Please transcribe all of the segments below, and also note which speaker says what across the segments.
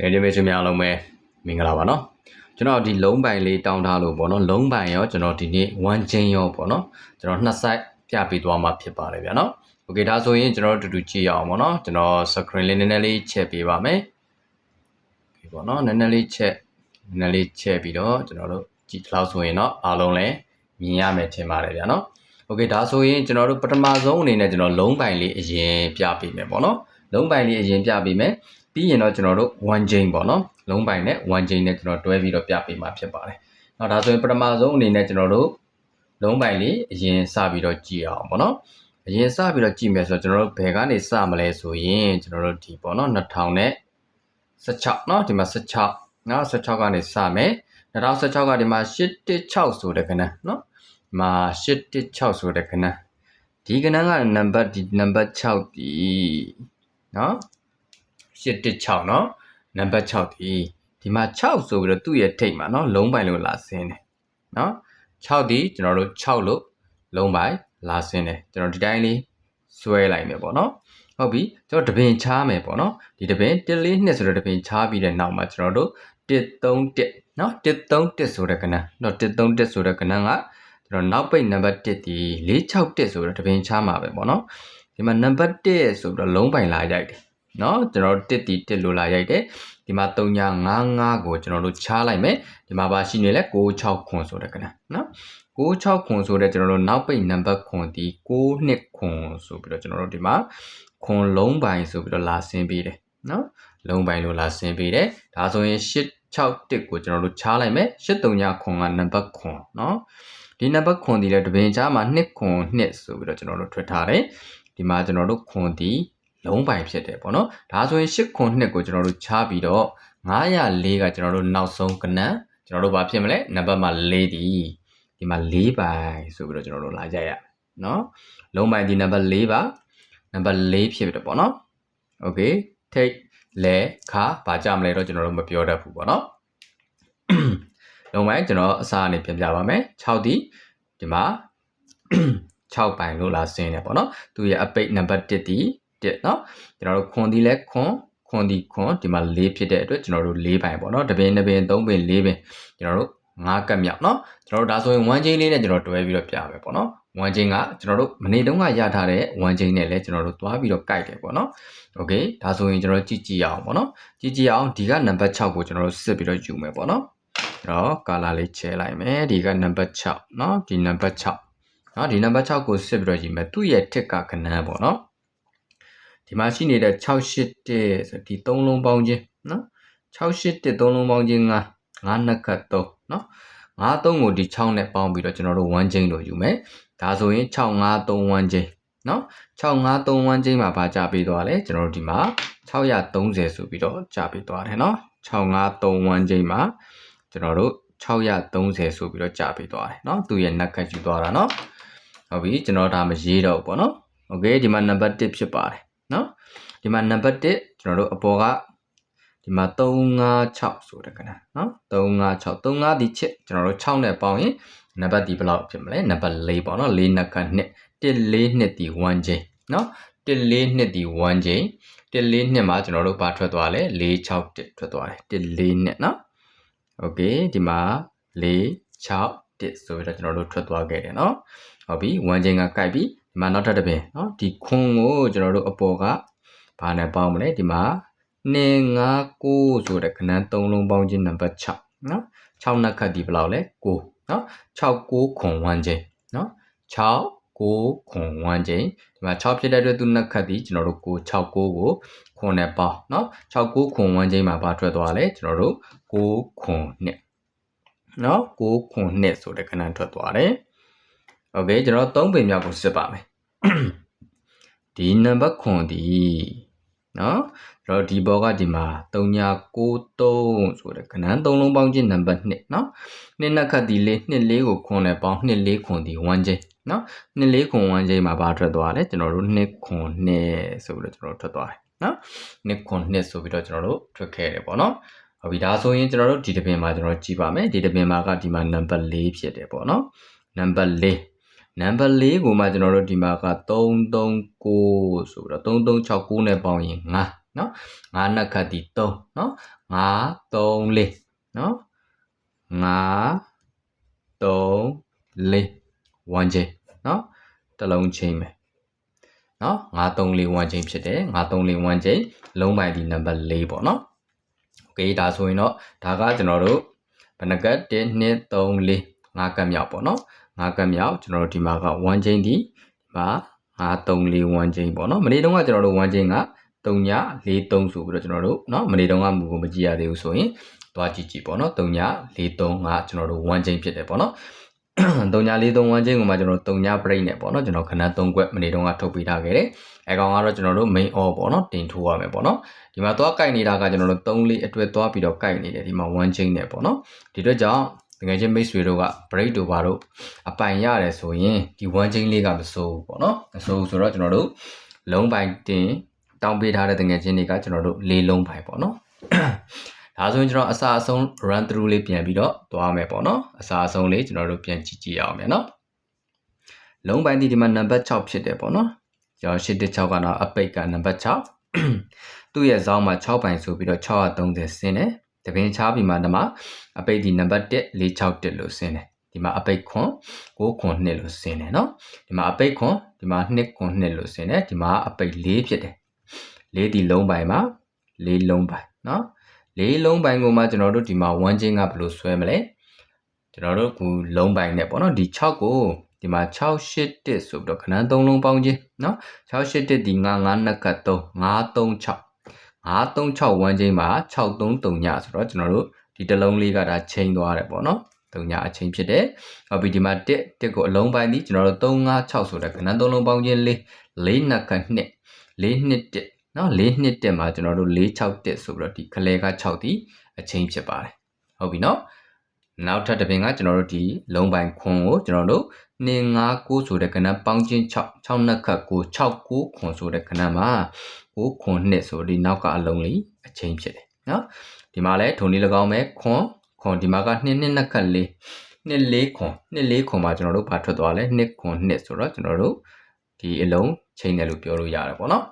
Speaker 1: အဲဒီမိတ်ဆွေများအားလုံးပဲမင်္ဂလာပါနော်ကျွန်တော်ဒီလုံးပိုင်လေးတောင်းထားလို့ပေါ့နော်လုံးပိုင်ရောကျွန်တော်ဒီနေ့1 chain ရောပေါ့နော်ကျွန်တော်နှစ် site ပြပေးသွားမှာဖြစ်ပါတယ်ဗျာနော်โอเคဒါဆိုရင်ကျွန်တော်တို့တူတူကြည့်ရအောင်ပေါ့နော်ကျွန်တော် screen လေးနည်းနည်းလေးချက်ပေးပါမယ်ဒီပေါ့နော်နည်းနည်းလေးချက်နည်းနည်းလေးချက်ပြီးတော့ကျွန်တော်တို့ကြည့်လောက်ဆိုရင်တော့အားလုံးလည်းမြင်ရမယ်ထင်ပါတယ်ဗျာနော်โอเคဒါဆိုရင်ကျွန်တော်တို့ပထမဆုံးအနေနဲ့ကျွန်တော်လုံးပိုင်လေးအရင်ပြပေးမယ်ပေါ့နော်လုံးပိုင်လေးအရင်ပြပေးမယ် ပြီးရင်တော့ကျွန်တော်တို့1 chain ပေါ့နော်လုံးပိုင်နဲ့1 chain နဲ့ကျွန်တော်တွဲပြီးတော့ပြပေးမှာဖြစ်ပါတယ်။နောက်ဒါဆိုရင်ပထမဆုံးအနေနဲ့ကျွန်တော်တို့လုံးပိုင်လေးအရင်စပြီးတော့ကြည့်အောင်ပေါ့နော်။အရင်စပြီးတော့ကြည့်မယ်ဆိုတော့ကျွန်တော်တို့ဘယ်ကနေစမလဲဆိုရင်ကျွန်တော်တို့ဒီပေါ့နော်2000နဲ့16เนาะဒီမှာ16เนาะ16ကနေစမယ်2016ကဒီမှာ816ဆိုတဲ့ခဏเนาะဒီမှာ816ဆိုတဲ့ခဏဒီကဏ္ဍကနံပါတ်ဒီနံပါတ်6ဒီเนาะ 816เนาะနံပါတ်6ဒီဒီမှာ6ဆိုပြီးတော့သူ့ရဲ့ထိတ်မှာเนาะလုံးပိုင်လို့လာဆင်းတယ်เนาะ6ဒီကျွန်တော်တို့6လို့လုံးပိုင်လာဆင်းတယ်ကျွန်တော်ဒီတိုင်းလေးဆွဲလိုက်မယ်ပေါ့เนาะဟုတ်ပြီကျွန်တော်တပင်ချားမယ်ပေါ့เนาะဒီတပင်1လေး2ဆိုတော့တပင်ချားပြီးတဲ့နောက်မှာကျွန်တော်တို့131เนาะ131ဆိုတဲ့ကဏ္ဍเนาะ131ဆိုတဲ့ကဏ္ဍကကျွန်တော်နောက်ပိတ်နံပါတ်1ဒီ461ဆိုတော့တပင်ချားမှာပဲပေါ့เนาะဒီမှာနံပါတ်1ဆိုပြီးတော့လုံးပိုင်လာရိုက်တယ် เนาะကျွန်တော်တို့1တီ1လို့လာရိုက်တယ်ဒီမှာ3955ကိုကျွန်တော်တို့ချားလိုက်မယ်ဒီမှာပါရှိနေလဲ66ခွန်ဆိုတဲ့ကဏ္ဍเนาะ66ခွန်ဆိုတဲ့ကျွန်တော်တို့နောက်ပိတ်နံပါတ်ခွန်ဒီ62ခွန်ဆိုပြီးတော့ကျွန်တော်တို့ဒီမှာခွန်လုံးပိုင်ဆိုပြီးတော့လာဆင်းပေးတယ်เนาะလုံးပိုင်လို့လာဆင်းပေးတယ်ဒါဆိုရင်861ကိုကျွန်တော်တို့ချားလိုက်မယ်839ခွန်ကနံပါတ်ခွန်เนาะဒီနံပါတ်ခွန်ဒီလဲတပင်ချားမှာ2ခွန်2ဆိုပြီးတော့ကျွန်တော်တို့ထွတ်ထားတယ်ဒီမှာကျွန်တော်တို့ခွန်ဒီ လုံးပိုင်ဖြစ်တယ်ပေါ့နော်ဒါဆိုရင်8ခွန်2ကိုကျွန်တော်တို့ချားပြီးတော့904ကကျွန်တော်တို့နောက်ဆုံးကဏ္ဍကျွန်တော်တို့ဘာဖြစ်မလဲနံပါတ်မှာ4ဒီဒီမှာ4ပိုင်ဆိုပြီးတော့ကျွန်တော်တို့လာကြရနော်လုံးပိုင်ဒီနံပါတ်4ပါနံပါတ်4ဖြစ်တယ်ပေါ့နော်โอเคထိတ်လဲခါဘာကြမလဲတော့ကျွန်တော်တို့မပြောတတ်ဘူးပေါ့နော်လုံးပိုင်ကျွန်တော်အစားအနေပြန်ပြပါမယ်6ဒီဒီမှာ6ပိုင်လို့လာဆင်းတယ်ပေါ့နော်သူရဲ့အပိတ်နံပါတ်1ဒီ 1เนาะကျွန်တော်တို့ခွန်ဒီလဲခွန်ခွန်ဒီခွန်ဒီမှာ၄ဖြစ်တဲ့အတွက်ကျွန်တော်တို့၄ပိုင်ပေါ့เนาะတပင်တပင်၃ပင်၄ပင်ကျွန်တော်တို့၅ကပ်မြောက်เนาะကျွန်တော်တို့ဒါဆိုရင်1ချင်းလေးနဲ့ကျွန်တော်တွဲပြီးတော့ပြမယ်ပေါ့เนาะ1ချင်းကကျွန်တော်တို့မနေ့တုန်းကရထားတဲ့1ချင်းနဲ့လဲကျွန်တော်တို့တွားပြီးတော့ကြိုက်တယ်ပေါ့เนาะโอเคဒါဆိုရင်ကျွန်တော်ကြည့်ကြည့်အောင်ပေါ့เนาะကြည့်ကြည့်အောင်ဒီကနံပါတ်6ကိုကျွန်တော်တို့စစ်ပြီးတော့ယူမယ်ပေါ့เนาะတော့ကာလာလေးချဲလိုက်မယ်ဒီကနံပါတ်6เนาะဒီနံပါတ်6เนาะဒီနံပါတ်6ကိုစစ်ပြီးတော့ယူမယ်သူ့ရဲ့ထက်ကခဏပေါ့เนาะ ဒီမှာရှိနေတဲ့681ဆိုဒီ3လုံးပေါင်းခြင်းနော်681 3လုံးပေါင်းခြင်း9 9နှစ်ခတ်3နော်9 3ကိုဒီ6နဲ့ပေါင်းပြီးတော့ကျွန်တော်တို့1ချင်းလို့ယူမယ်ဒါဆိုရင်6531ချင်းနော်6531ချင်းမှာပါကြပေးသွားလဲကျွန်တော်တို့ဒီမှာ630ဆိုပြီးတော့ကြပေးသွားတယ်နော်6531ချင်းမှာကျွန်တော်တို့630ဆိုပြီးတော့ကြပေးသွားတယ်เนาะသူရဲ့နက်ခတ်ယူသွားတာเนาะဟုတ်ပြီကျွန်တော်ဒါမရေးတော့ဘူးပေါ့เนาะโอเคဒီမှာနံပါတ်1ဖြစ်ပါတယ်နော် ဒီမှာနံပါတ်1ကျွန်တော်တို့အပေါ်ကဒီမှာ356ဆိုတဲ့ကဏ္ဍနော်356 35ဒီချစ်ကျွန်တော်တို့6နဲ့ပေါင်းရင်နံပါတ်ဒီဘယ်လောက်ဖြစ်မလဲနံပါတ်4ပေါ့နော်4နှစ်ခန့်နှစ်142ဒီ1ချိန်နော်142ဒီ1ချိန်142မှာကျွန်တော်တို့ဘာထွက်သွားလဲ461ထွက်သွားတယ်142နော်โอเคဒီမှာ461ဆိုပြီးတော့ကျွန်တော်တို့ထွက်သွားခဲ့တယ်နော်ဟုတ်ပြီ1ချိန်ကကြိုက်ပြီဒီမှာနောက်ထပ်တစ်ပင်เนาะဒီခွန်ကိုကျွန်တော်တို့အပေါ်က ဘာနဲ့ပေါင်းမလဲဒီမှာ259ဆိုတဲ့ခဏ3လုံးပေါင်းခြင်းနံပါတ်6เนาะ6နှစ်ခတ်ဒီဘယ်လောက်လဲ9เนาะ69ခွန်1ချိန်เนาะ69ခွန်1ချိန်ဒီမှာ6ဖြစ်တဲ့အတွက်သူနှစ်ခတ်ဒီကျွန်တော်တို့9 69ကိုခွန်နဲ့ပေါင်းเนาะ69ခွန်1ချိန်မှာဘာထွက်သွားလဲကျွန်တော်တို့9ခွန်နဲ့เนาะ9ခွန်နဲ့ဆိုတဲ့ခဏထွက်သွားတယ်โอเคကျွန်တော်3ပင်မြောက်ကိုစစ်ပါမယ်ဒီနံပါတ်ခွန်ဒီ နော်အဲ့တော့ဒီဘောကဒီမှာ3993ဆိုတဲ့ကဏ္ဍသုံးလုံးပေါင်းခြင်းနံပါတ်1နော်နှစ်နှစ်ခတ်ဒီလေးနှစ်လေးကိုခွန်နဲ့ပေါင်းနှစ်လေးခွန်ဒီ1ချင်းနော်နှစ်လေးခွန်1ချင်းမှာဘာထွက်သွားလဲကျွန်တော်တို့နှစ်ခွန်နှစ်ဆိုပြီးတော့ကျွန်တော်ထွက်သွားတယ်နော်နှစ်ခွန်နှစ်ဆိုပြီးတော့ကျွန်တော်တို့ထွက်ခဲ့တယ်ပေါ့နော်ဟုတ်ပြီဒါဆိုရင်ကျွန်တော်တို့ဒီတပင်မှာကျွန်တော်ကြည့်ပါမယ်ဒီတပင်မှာကဒီမှာနံပါတ်4ဖြစ်တယ်ပေါ့နော်နံပါတ်4 နံပါတ်4ကိုမှကျွန်တော်တို့ဒီမှာက339ဆိုတော့3369နဲ့ပေါင်းရင်9 နော်ငါးနှစ်ခတ်ဒီ3နော်ငါး3လေးနော်ငါး3လေးဝမ်းချင်းနော်တစ်လုံးချင်းပဲနော်ငါး3လေးဝမ်းချင်းဖြစ်တယ်ငါး3လေးဝမ်းချင်းလုံးပိုင်ဒီနံပါတ်4ပေါ့နော်โอเคဒါဆိုရင်တော့ဒါကကျွန်တော်တို့ဘယ်နှကတ်1 2 3 4 5ကတ်မြောက်ပေါ့နော် 5ကတ်မြောက်ကျွန်တော်တို့ဒီမှာက1ချင်းဒီဒီမှာ5 3 4 1ချင်းပေါ့နော်မနေ့တုန်းကကျွန်တော်တို့1ချင်းက3ည4 3ဆိုပြီးတော့ကျွန်တော်တို့เนาะမနေ့တုန်းကမူကိုမကြည့်ရသေးဘူးဆိုရင်သွားကြည့်ကြည့်ပေါ့နော်3ည4 3ကကျွန်တော်တို့1ချင်းဖြစ်တယ်ပေါ့နော်3ည4 3 1ချင်းကိုမှကျွန်တော်တို့3ည break နဲ့ပေါ့နော်ကျွန်တော်ခဏ3ခွက်မနေ့တုန်းကထုတ်ပေးထားခဲ့တယ်အဲကောင်ကတော့ကျွန်တော်တို့ main all ပေါ့နော်တင်ထိုးရမယ်ပေါ့နော်ဒီမှာသွားကြိုက်နေတာကကျွန်တော်တို့3လေးအတွက်သွားပြီးတော့ကြိုက်နေတယ်ဒီမှာ1ချင်းနဲ့ပေါ့နော်ဒီအတွက်ကြောင့် ငယ်ချင်းမိတ်ဆွေတို့က break တို့ပါတို့အပိုင်ရတယ်ဆိုရင်ဒီ1ချင်းလေးကမစိုးဘူးပေါ့နော်မစိုးဘူးဆိုတော့ကျွန်တော်တို့လုံးပိုင်တင်တောင်းပေးထားတဲ့ငယ်ချင်းတွေကကျွန်တော်တို့လေးလုံးပိုင်ပေါ့နော်ဒါဆိုရင်ကျွန်တော်အစာအဆုံး run through လေးပြန်ပြီးတော့သွားမယ်ပေါ့နော်အစာအဆုံးလေးကျွန်တော်တို့ပြန်ကြည့်ကြည့်အောင်မယ်နော်လုံးပိုင်ဒီဒီမှာနံပါတ်6ဖြစ်တယ်ပေါ့နော်ကျွန်တော်86ကတော့အပိတ်ကနံပါတ်6သူ့ရဲ့ဇောင်းမှာ6ပိုင်ဆိုပြီးတော့630ဆင်းတယ် တပင်ချားပြီးမှဒီမှာအပိတ်ဒီနံပါတ်1 461လို့ဆင်းတယ်ဒီမှာအပိတ်ခွန်6ခွန်2လို့ဆင်းတယ်เนาะဒီမှာအပိတ်ခွန်ဒီမှာ2ခွန်2လို့ဆင်းတယ်ဒီမှာအပိတ်4ဖြစ်တယ်4ဒီလုံးပိုင်မှာ4လုံးပိုင်เนาะ4လုံးပိုင်ကိုမှကျွန်တော်တို့ဒီမှာ1ချင်းကဘယ်လိုဆွဲမလဲကျွန်တော်တို့ကလုံးပိုင်နဲ့ပေါ့เนาะဒီ6ကိုဒီမှာ681ဆိုပြီးတော့ခဏ3လုံးပေါင်းခြင်းเนาะ681ဒီ9 9နှစ်က3 536 536ဝမ်းချင်းမှာ633ညဆိုတော့ကျွန်တော်တို့ဒီတစ်လုံးလေးကဒါချိန်သွားတယ်ပေါ့နော်3ညအချိန်ဖြစ်တယ်။နောက်ပြီးဒီမှာ1 1ကိုအလုံးပိုင်းပြီးကျွန်တော်တို့356ဆိုတဲ့ခဏသုံးလုံးပေါင်းခြင်းလေး4နှစ်က2 4နှစ်1နော်4နှစ်1မှာကျွန်တော်တို့461ဆိုပြီးတော့ဒီခလဲက6ဒီအချိန်ဖြစ်ပါတယ်။ဟုတ်ပြီနော်။ နောက်ထပ်တစ်ပင်ကကျွန်တော်တို့ဒီလုံးပိုင်းခွန်ကိုကျွန်တော်တို့259ဆိုတဲ့ကဏ္ဍပေါင်းခြင်း6 6နှစ်ခတ်9 69ခွန်ဆိုတဲ့ကဏ္ဍမှာကိုခွန်နှစ်ဆိုဒီနောက်ကအလုံးလေးအချင်းဖြစ်တယ်နော်ဒီမှာလဲထုံလေး၎င်းမဲ့ခွန်ခွန်ဒီမှာကနှစ်နှစ်နှစ်ခတ်လေးနှစ်လေးခွန်နှစ်လေးခွန်မှာကျွန်တော်တို့ဘာထွက်သွားလဲနှစ်ခွန်နှစ်ဆိုတော့ကျွန်တော်တို့ဒီအလုံးချိန်တယ်လို့ပြောလို့ရတယ်ပေါ့နော်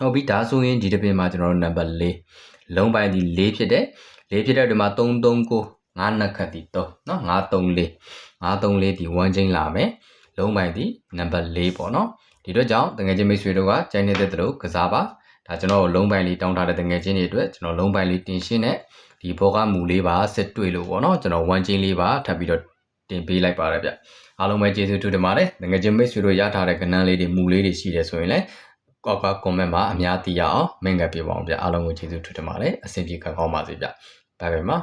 Speaker 1: ဟုတ်ပြီဒါဆိုရင်ဒီတစ်ပင်မှာကျွန်တော်တို့နံပါတ်၄လုံးပိုင်းဒီ၄ဖြစ်တယ်၄ဖြစ်တဲ့ဒီမှာ339 5နှစ်ခတ်ဒီ3နော်534 534ဒီ1ချင်းလာမယ်လုံးပိုင်းဒီနံပါတ်၄ပေါ့နော်ဒီအတွက်ကြောင့်တငယ်ချင်းမိတ်ဆွေတို့ကကြိုင်းနေတဲ့သူတို့ကစားပါဒါကျွန်တော်လုံးပိုင်းလေးတောင်းထားတဲ့တငယ်ချင်းတွေအတွက်ကျွန်တော်လုံးပိုင်းလေးတင်ရှင်းတဲ့ဒီဘောကမူလေးပါစစ်တွေ့လို့ပေါ့နော်ကျွန်တော်1ချင်းလေးပါထပ်ပြီးတော့တင်ပေးလိုက်ပါတယ်ဗျအားလုံးပဲကျေးဇူးတင်ပါတယ်တငယ်ချင်းမိတ်ဆွေတို့ရထားတဲ့ကဏ္ဍလေးတွေမူလေးတွေရှိတယ်ဆိုရင်လည်းကောက်ကကွန်မန့်မှာအများသိရအောင်မင်္ဂလာပြပါအောင်ဗျအားလုံးကိုကျေးဇူးတင်ပါတယ်အဆင်ပြေကောင်းပါစေဗျဘိုင်ဘိုင်ပါ